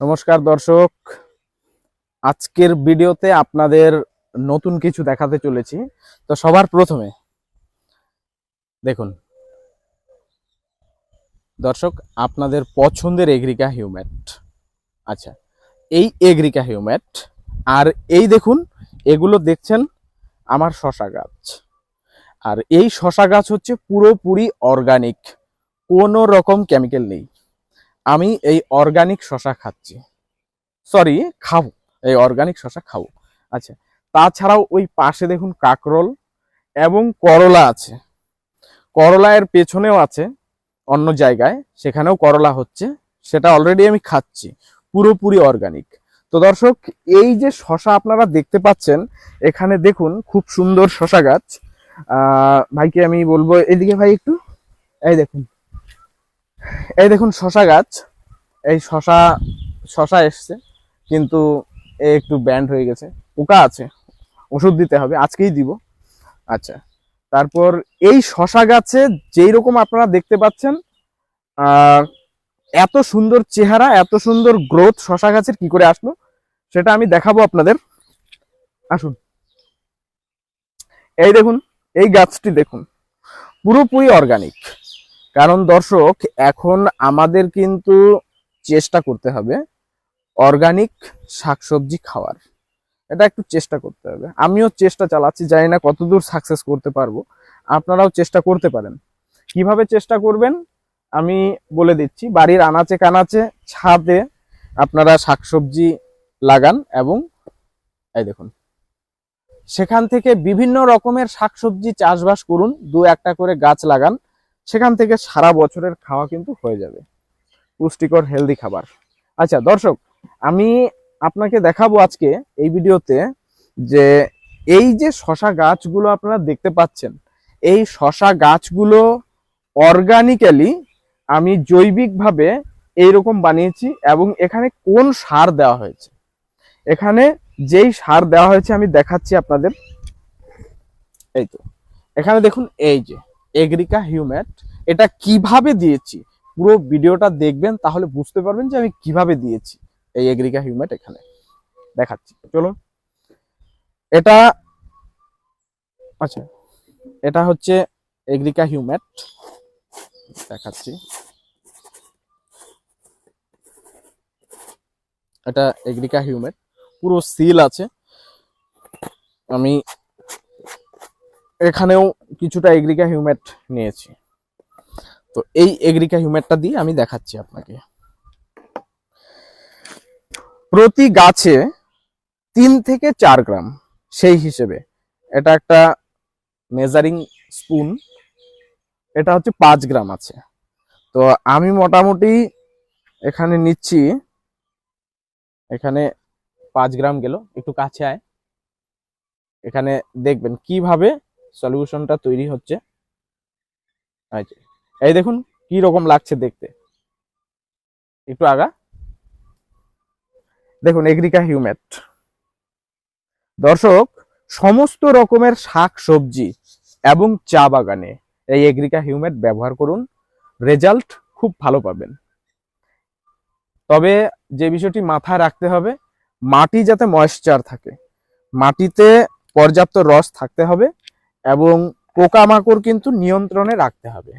নমস্কার দর্শক। আজকের ভিডিওতে আপনাদের নতুন কিছু দেখাতে চলেছি। তো সবার প্রথমে দেখুন। দর্শক, আপনাদের পছন্দের এগ্রিকা হিউম্যাট। আচ্ছা এই এগ্রিকা হিউম্যাট, আর এই দেখুন, এগুলো দেখছেন আমার শশা গাছ। আর এই শশা গাছ হচ্ছে পুরোপুরি অর্গানিক, কোনো রকম কেমিক্যাল নেই। আমি এই অর্গানিক শশা খাচ্ছি। সরি খাব। এই অর্গানিক শশা খাব। আচ্ছা তাছাড়াও ওই পাশে দেখুন কাকরোল এবং করলা আছে। করলা এর পেছনেও আছে অন্য জায়গায়, সেখানেও করলা হচ্ছে। সেটা অলরেডি আমি খাচ্ছি, পুরোপুরি অর্গানিক তো দর্শক, এই যে শশা আপনারা দেখতে পাচ্ছেন, এখানে দেখুন খুব সুন্দর শশা গাছ। ভাইকে আমি বলব, এদিকে ভাই একটু। এই দেখুন। এই দেখুন শশা গাছ। এই শশা শশা এসছে, কিন্তু এ একটু ব্যান্ড হয়ে গেছে। পোকা আছে, ওষুধ দিতে হবে, আজকেই দিব। আচ্ছা তারপর এই শশা গাছে যেই রকম আপনারা দেখতে পাচ্ছেন এত সুন্দর চেহারা, এত সুন্দর গ্রোথ শশা গাছের কি করে আসলো, সেটা আমি দেখাবো আপনাদের। আসুন। এই দেখুন, এই গাছটি দেখুন, পুরোপুরি অর্গানিক কারণ দর্শক, এখন আমাদের কিন্তু চেষ্টা করতে হবে অর্গানিক শাকসবজি খাওয়ার। এটা একটু চেষ্টা করতে হবে। আমিও চেষ্টা চালাচ্ছি, জানি না কতদূর সাকসেস করতে পারব। আপনারাও চেষ্টা করতে পারেন। কীভাবে চেষ্টা করবেন? আমি বলে দিচ্ছি, বাড়ির আনাচে কানাচে ছাদে আপনারা শাকসবজি লাগান এবং এই দেখুন। সেখান থেকে বিভিন্ন রকমের শাকসবজি চাষবাস করুন, দু একটা করে গাছ লাগান। সেখান থেকে সারা বছরের খাওয়া কিন্তু হয়ে যাবে। পুষ্টিকর হেলদি খাবার। আচ্ছা দর্শক, আমি আপনাকে দেখাবো আজকে এই ভিডিওতে যে এই যে শশা গাছগুলো আপনারা দেখতে পাচ্ছেন, এই শশা গাছগুলো অর্গানিক্যালি আমি জৈবিকভাবে এইরকম বানিয়েছি এবং এখানে কোন সার দেওয়া হয়েছে? এখানে যেই সার দেওয়া হয়েছে আমি দেখাচ্ছি আপনাদের। এই তো, এখানে দেখুন, এই যে এগ্রিকা হিউম্যাট এটা কীভাবে দিয়েছি? পুরো ভিডিওটা দেখবেন, তাহলে বুঝতে পারবেন যে আমি কীভাবে দিয়েছি এই এগ্রিকা হিউম্যাট এখানে। দেখাচ্ছি, চলুন। এটা আচ্ছা এটা হচ্ছে এগ্রিকা হিউম্যাট দেখাচ্ছি। এটা এগ্রিকা হিউম্যাট পুরো সিল আছে। আমি এখানেও কিছুটা এগ্রিকা হিউম্যাট নিয়েছি। তো এই এগ্রিকা হিউম্যাটটা দিয়ে আমি দেখাচ্ছি আপনাকে। প্রতি গাছে তিন থেকে চার গ্রাম সেই হিসেবে। এটা একটা মেজারিং স্পুন এটা হচ্ছে পাঁচ গ্রাম আছে। তো আমি মোটামুটি এখানে নিচ্ছি এখানে পাঁচ গ্রাম গেল একটু কাছে আয়। এখানে দেখবেন কীভাবে সলিউশনটা তৈরি হচ্ছে। যে, এই দেখুন, কি রকম লাগছে দেখতে। একটু আগা। দেখুন, এগ্রিকা হিউম্যাট। দর্শক, সমস্ত রকমের শাক সবজি এবং চা বাগানে এই এগ্রিকা হিউম্যাট ব্যবহার করুন। রেজাল্ট খুব ভালো পাবেন। তবে যে বিষয়টি মাথায় রাখতে হবে, মাটি যাতে ময়েশ্চার থাকে। মাটিতে পর্যাপ্ত রস থাকতে হবে এবং পোকামাকড় কিন্তু নিয়ন্ত্রণে রাখতে হবে।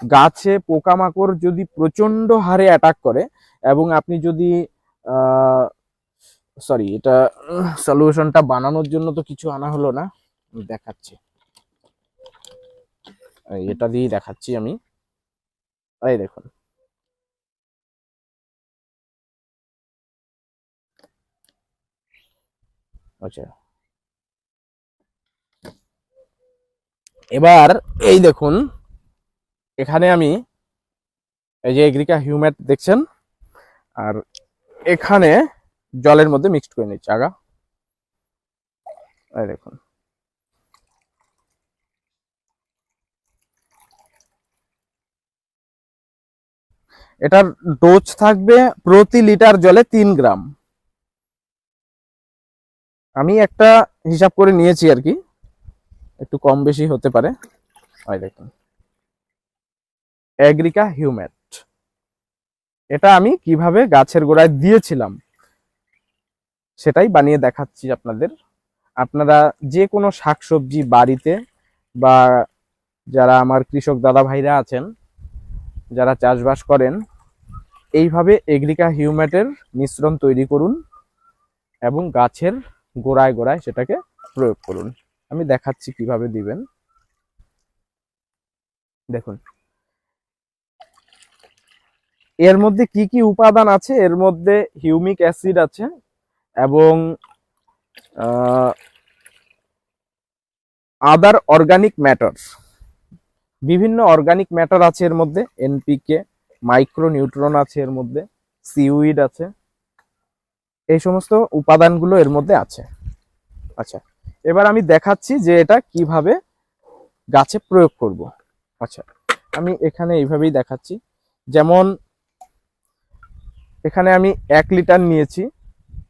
গাছে পোকামাকড় যদি প্রচণ্ড হারে অ্যাটাক করে এবং আপনি যদি সরি এটা সলিউশনটা বানানোর জন্য তো কিছু আনা হলো না। দেখাচ্ছি। এটা দিয়েই দেখাচ্ছি আমি। এই দেখুন। আচ্ছা। এবার এই দেখুন এখানে আমি এই যে এগ্রিকা হিউম্যাট দেখছেন, আর এখানে জলের মধ্যে মিক্সড করে নিচ্ছি, আগা। দেখুন। এটার ডোজ থাকবে প্রতি লিটার জলে তিন গ্রাম। আমি একটা হিসাব করে নিয়েছি আর কি, একটু কম বেশি হতে পারে। দেখুন। এগ্রিকা হিউম্যাট। এটা আমি কীভাবে গাছের গোড়ায় দিয়েছিলাম, সেটাই বানিয়ে দেখাচ্ছি আপনাদের। আপনারা যে কোনো শাকসবজি বাড়িতে বা যারা আমার কৃষক দাদা ভাইরা আছেন, যারা চাষবাস করেন, এইভাবে এগ্রিকা হিউম্যাটের মিশ্রণ তৈরি করুন এবং গাছের গোড়ায় গোড়ায় সেটাকে প্রয়োগ করুন। আমি দেখাচ্ছি কীভাবে দিবেন। দেখুন এর মধ্যে কি কি উপাদান আছে? এর মধ্যে হিউমিক অ্যাসিড আছে এবং আদার অর্গানিক ম্যাটার বিভিন্ন অর্গানিক ম্যাটার আছে এর মধ্যে। এনপিকে মাইক্রো নিউট্রন আছে এর মধ্যে, সিউইড আছে। এই সমস্ত উপাদানগুলো এর মধ্যে আছে। আচ্ছা এবার আমি দেখাচ্ছি যে এটা কীভাবে গাছে প্রয়োগ করব। আচ্ছা আমি এখানে এইভাবেই দেখাচ্ছি। যেমন এখানে আমি এক লিটার নিয়েছি,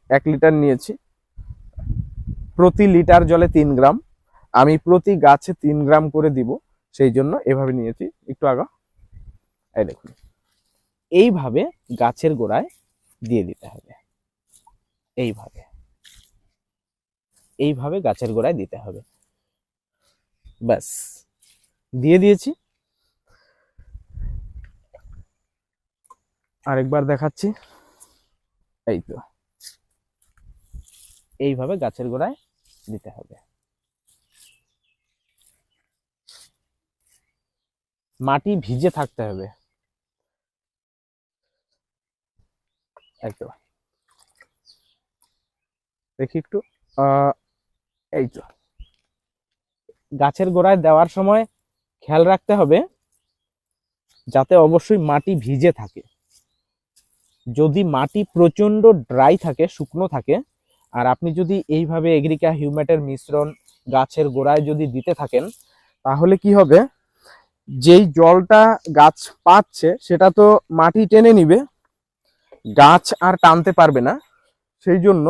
এক লিটার নিয়েছি। প্রতি লিটার জলে তিন গ্রাম। আমি প্রতি গাছে তিন গ্রাম করে দিব, সেই জন্য এভাবে নিয়েছি। একটু আগা এই দেখুন। এইভাবে গাছের গোড়ায় দিয়ে দিতে হবে। এইভাবে। এইভাবে গাছের গোড়ায় দিতে হবে। ব্যাস। দিয়ে দিয়েছি। আরেকবার দেখাচ্ছি। এই তো। এইভাবে গাছের গোড়ায় দিতে হবে। মাটি ভিজে থাকতে হবে। দেখি একটু। এই তো। গাছের গোড়ায় দেওয়ার সময় খেয়াল রাখতে হবে, যাতে অবশ্যই মাটি ভিজে থাকে। যদি মাটি প্রচণ্ড ড্রাই থাকে, শুকনো থাকে, আর আপনি যদি এইভাবে এগ্রিকা হিউম্যাটের মিশ্রণ গাছের গোড়ায় যদি দিতে থাকেন, তাহলে কি হবে? যেই জলটা গাছ পাচ্ছে, সেটা তো মাটি টেনে নিবে, গাছ আর টানতে পারবে না, সেই জন্য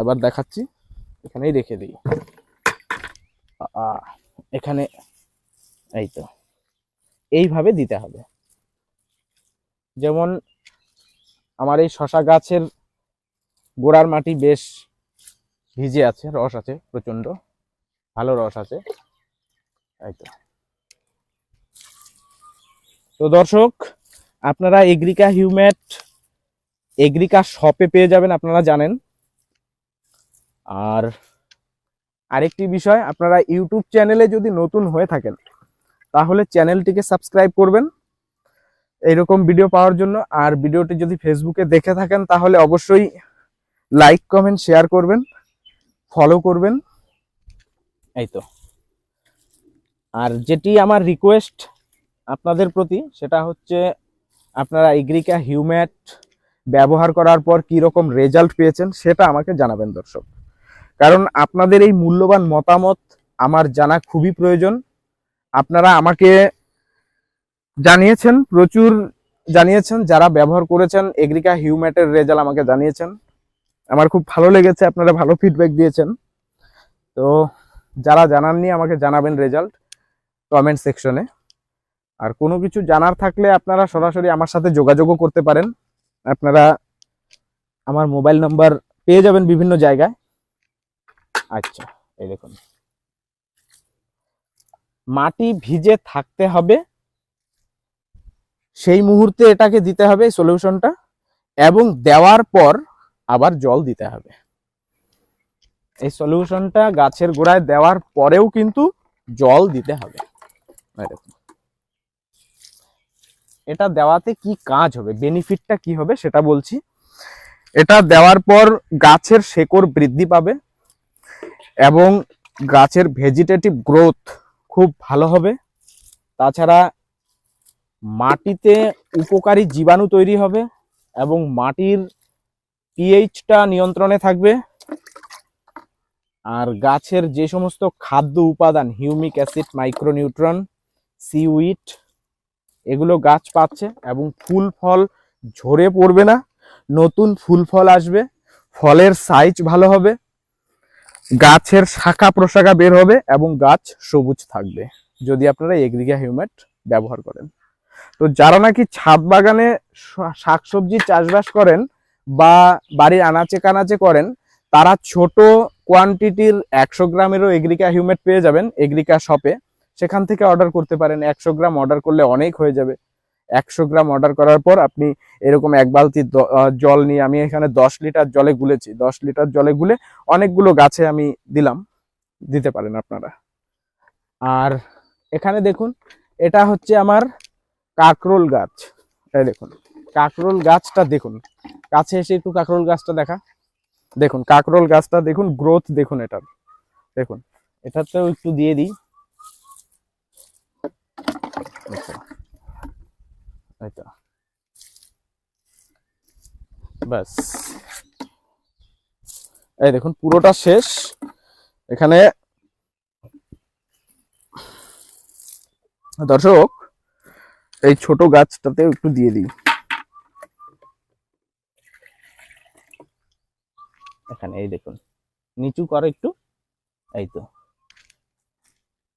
আবার দেখাচ্ছি, এখানেই রেখে দিই। এখানে, এই তো, এইভাবে দিতে হবে। যেমন আমার এই শশা গাছের গোড়ার মাটি বেশ ভিজে আছে, রস আছে প্রচণ্ড ভালো রস আছে। এই তো। তো দর্শক, আপনারা এগ্রিকা হিউম্যাট, এগ্রিকা শপে পেয়ে যাবেন, আপনারা জানেন। আর আরেকটি বিষয়, আপনারা ইউটিউব চ্যানেলে যদি নতুন হয়ে থাকেন, তাহলে চ্যানেলটিকে সাবস্ক্রাইব করবেন। এইরকম ভিডিও পাওয়ার জন্য। আর ভিডিওটি যদি ফেসবুকে দেখে থাকেন, তাহলে অবশ্যই লাইক কমেন্ট শেয়ার করবেন ফলো করবেন। এই তো। আর যেটি আমার রিকোয়েস্ট আপনাদের প্রতি, সেটা হচ্ছে আপনারা এগ্রিকা হিউম্যাট ব্যবহার করার পর কি রকম রেজাল্ট পেয়েছেন, সেটা আমাকে জানাবেন দর্শক। কারণ আপনাদের এই মূল্যবান মতামত আমার জানা খুবই প্রয়োজন। আপনারা আমাকে জানিয়েছেন, প্রচুর জানিয়েছেন, যারা ব্যবহার করেছেন এগ্রিকা হিউম্যাটের রেজাল্ট আমাকে জানিয়েছেন। আমার খুব ভালো লেগেছে, আপনারা ভালো ফিডব্যাক দিয়েছেন। তো যারা জানাননি, আমাকে জানাবেন রেজাল্ট কমেন্ট সেকশনে আর কোনো কিছু জানার থাকলে আপনারা সরাসরি আমার সাথে যোগাযোগও করতে পারেন। আপনারা আমার মোবাইল নাম্বার পেয়ে যাবেন বিভিন্ন জায়গায়। আচ্ছা এই দেখুন। মাটি ভিজে থাকতে হবে। সেই মুহূর্তে এটাকে দিতে হবে সলিউশনটা এবং দেওয়ার পর আবার জল দিতে হবে। এই সলিউশনটা গাছের গোড়ায় দেওয়ার পরেও কিন্তু জল দিতে হবে। এটা দেওয়াতে কি কাজ হবে? বেনিফিটটা কি হবে সেটা বলছি। এটা দেওয়ার পর গাছের শেকড় বৃদ্ধি পাবে এবং গাছের ভেজিটেটিভ গ্রোথ খুব ভালো হবে। তাছাড়া মাটিতে উপকারী জীবাণু তৈরি হবে এবং মাটির পিএইচটা নিয়ন্ত্রণে থাকবে। আর গাছের যে সমস্ত খাদ্য উপাদান, হিউমিক অ্যাসিড, মাইক্রোনিউট্রন, সিউইট, এগুলো গাছ পাচ্ছে এবং ফুল ফল ঝরে পড়বে না। নতুন ফুল ফল আসবে, ফলের সাইজ ভালো হবে, গাছের শাখা প্রশাখা বের হবে এবং গাছ সবুজ থাকবে। যদি আপনারা এগ্রিকা হিউম্যাট ব্যবহার করেন। তো যারা নাকি ছাদ বাগানে শাকসবজি চাষবাস করেন বা বাড়ির আনাচে কানাচে করেন, তারা ছোট কোয়ান্টিটির একশো গ্রামেরও এগ্রিকা হিউমেট পেয়ে যাবেন এগ্রিকা শপে সেখান থেকে অর্ডার করতে পারেন, একশো গ্রাম অর্ডার করলে অনেক হয়ে যাবে। একশো গ্রাম অর্ডার করার পর আপনি এরকম এক বালতি জল নিয়ে, আমি এখানে দশ লিটার জলে গুলেছি, দশ লিটার জলে গুলে অনেকগুলো গাছে আমি দিলাম, দিতে পারেন আপনারা। আর এখানে দেখুন, এটা হচ্ছে আমার কাকরোল গাছ। এই দেখুন, কাকরোল গাছটা দেখুন। কাছে এসে একটু কাকরোল গাছটা দেখা। দেখুন, কাকরোল গাছটা দেখুন গ্রোথ দেখুন এটার। দেখুন, এটাতেও একটু দিয়ে দিই। এই ব্যাস। এই দেখুন, পুরোটা শেষ। এখানে দর্শক এই ছোট গাছটাতে একটু দিয়ে দিই। এখানে, এই দেখুন। নিচু করো একটু। এই তো।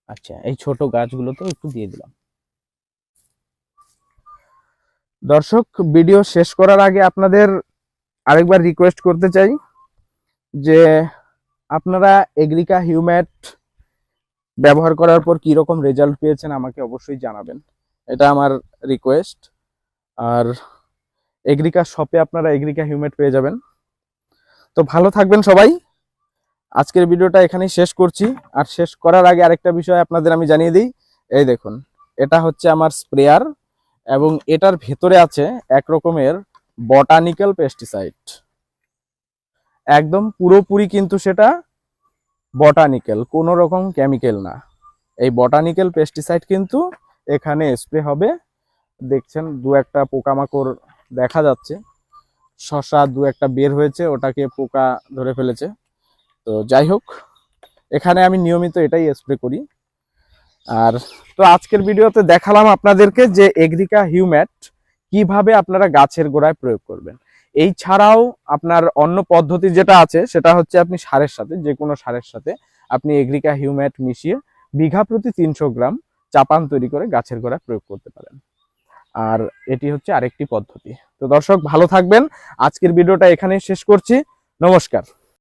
আচ্ছা এই ছোট গাছগুলোতেও একটু দিয়ে দিলাম। দর্শক, ভিডিও শেষ করার আগে আপনাদের আরেকবার রিকোয়েস্ট করতে চাই যে, আপনারা এগ্রিকা হিউম্যাট ব্যবহার করার পর কি রকম রেজাল্ট পেয়েছেন আমাকে অবশ্যই জানাবেন। এটা আমার রিকোয়েস্ট আর এগ্রিকা শপে আপনারা এগ্রিকা হিউমেট পেয়ে যাবেন। তো ভালো থাকবেন সবাই। আজকের ভিডিওটা এখানেই শেষ করছি। আর শেষ করার আগে আরেকটা বিষয় আপনাদের আমি জানিয়ে দিই। এই দেখুন, এটা হচ্ছে আমার স্প্রেয়ার এবং এটার ভেতরে আছে এক রকমের বটানিক্যাল পেস্টিসাইড একদম পুরোপুরি কিন্তু সেটা বটানিক্যাল কোনো রকম কেমিক্যাল না। এই বটানিক্যাল পেস্টিসাইড কিন্তু এখানে স্প্রে হবে। দেখছেন, দু একটা পোকামাকড় দেখা যাচ্ছে। শশা দু একটা বের হয়েছে, ওটাকে পোকা ধরে ফেলেছে। তো যাই হোক, এখানে আমি নিয়মিত এটাই স্প্রে করি। আর তো আজকের ভিডিওতে দেখালাম আপনাদেরকে যে এগ্রিকা হিউম্যাট কীভাবে আপনারা গাছের গোড়ায় প্রয়োগ করবেন। এই ছাড়াও আপনার অন্য পদ্ধতি যেটা আছে, সেটা হচ্ছে আপনি সারের সাথে যে কোনো সারের সাথে আপনি এগ্রিকা হিউম্যাট মিশিয়ে বিঘা প্রতি তিনশো গ্রাম চাপান তৈরি করে গাছের গোড়ায় প্রয়োগ করতে পারেন। আর এটি হচ্ছে আরেকটি পদ্ধতি। তো দর্শক, ভালো থাকবেন। আজকের ভিডিওটা এখানেই শেষ করছি। নমস্কার।